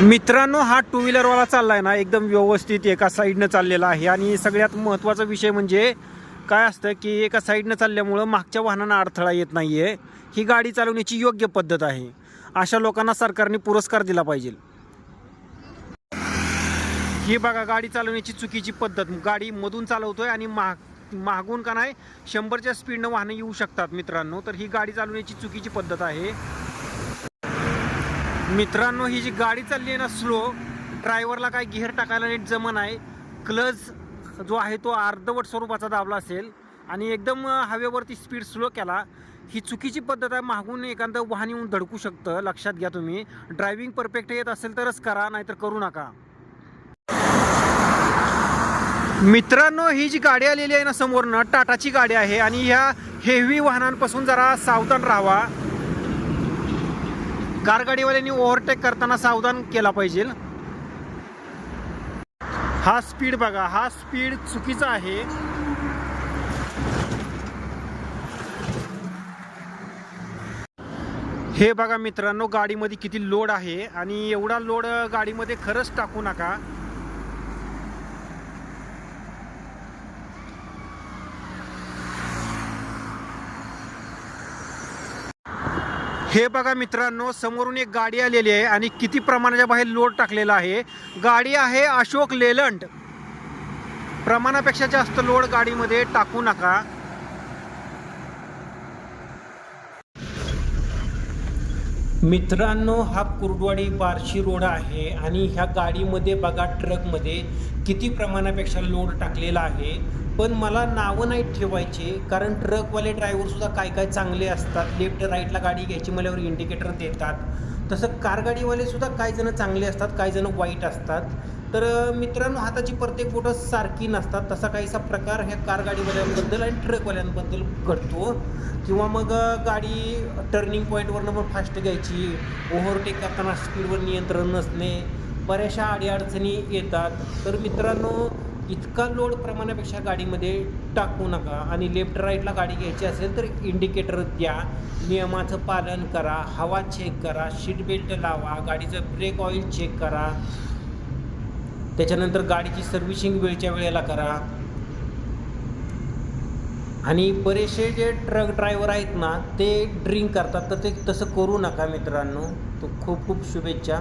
मित्रांनो हा टू व्हीलरवाला चाललाय ना एकदम व्यवस्थित एका साईडनं चाललेला आहे. आणि सगळ्यात महत्त्वाचा विषय म्हणजे काय असतं की एका साईडनं चालल्यामुळं मागच्या वाहनांना अडथळा येत नाही आहे ही गाडी चालवण्याची योग्य पद्धत आहे. अशा लोकांना सरकारने पुरस्कार दिला पाहिजे. ही बघा गाडी चालवण्याची चुकीची पद्धत. गाडी मधून चालवतोय आणि माग मागून का नाही शंभरच्या स्पीडनं वाहनं येऊ शकतात मित्रांनो. तर ही गाडी चालवण्याची चुकीची पद्धत आहे. मित्रांनो ही जी गाडी चालली आहे ना स्लो ड्रायव्हरला काय गिअर टाकायला नीट जमन आहे. क्लच जो आहे तो अर्धवट स्वरूपाचा दाबला असेल आणि एकदम हवेवरती स्पीड स्लो केला. ही चुकीची पद्धत आहे मागून एखादं वाहन येऊन धडकू शकतं. लक्षात घ्या तुम्ही. ड्रायव्हिंग परफेक्ट येत असेल तरच करा नाहीतर करू नका. मित्रांनो ही जी गाडी आलेली आहे ना समोरनं टाटाची गाडी आहे आणि ह्या हेवी वाहनांपासून जरा सावधान राहावा. कार गाडीवाल्यांनी ओव्हरटेक करताना सावधान केला पाहिजे. हा स्पीड बघा हा स्पीड चुकीचा आहे. हे बघा मित्रांनो गाडीमध्ये किती लोड आहे आणि एवढा लोड गाडीमध्ये खरंच टाकू नका. हे बघा मित्रांनो समोरून एक गाडी आलेली आहे आणि किती प्रमाणाच्या बाहेर लोड टाकलेला आहे. गाडी आहे अशोक लेलंड. प्रमाणापेक्षा जास्त लोड गाडीमध्ये टाकू नका. मित्रांनो हा कुर्डवाडी बार्शी रोड आहे आणि ह्या गाडीमध्ये बघा ट्रकमध्ये किती प्रमाणापेक्षा लोड टाकलेला आहे. पण मला नावं नाही ठेवायचे कारण ट्रकवाले ड्रायव्हरसुद्धा काय काय चांगले असतात लेफ्ट राईटला गाडी घ्यायची मल्यावर इंडिकेटर देतात. तसं कार गाडीवालेसुद्धा काही जणं चांगले असतात काही जणं वाईट असतात. तर मित्रांनो हाताची प्रत्येक बोटं सारखी नसतात. तसा काहीसा प्रकार ह्या कार गाडीवाल्यांबद्दल आणि ट्रकवाल्यांबद्दल घडतो. किंवा मग गाडी टर्निंग पॉईंटवरनं पण फास्ट घ्यायची. ओव्हरटेक करताना स्पीडवर नियंत्रण नसणे. बऱ्याचशा अडीअडचणी येतात. तर मित्रांनो इतका लोड प्रमाणापेक्षा गाडीमध्ये टाकू नका. आणि लेफ्ट राईटला गाडी घ्यायची असेल तर इंडिकेटर द्या. नियमाचं पालन करा. हवा चेक करा. सीट बेल्ट लावा. गाडीचं ब्रेक ऑइल चेक करा. त्याच्यानंतर गाडीची सर्व्हिसिंग वेळच्या वेळेला करा. आणि बरेचसे जे ट्रक ड्रायव्हर आहेत ना ते ड्रिंक करतात. तर ते तसं करू नका मित्रांनो. तो खूप खूप शुभेच्छा.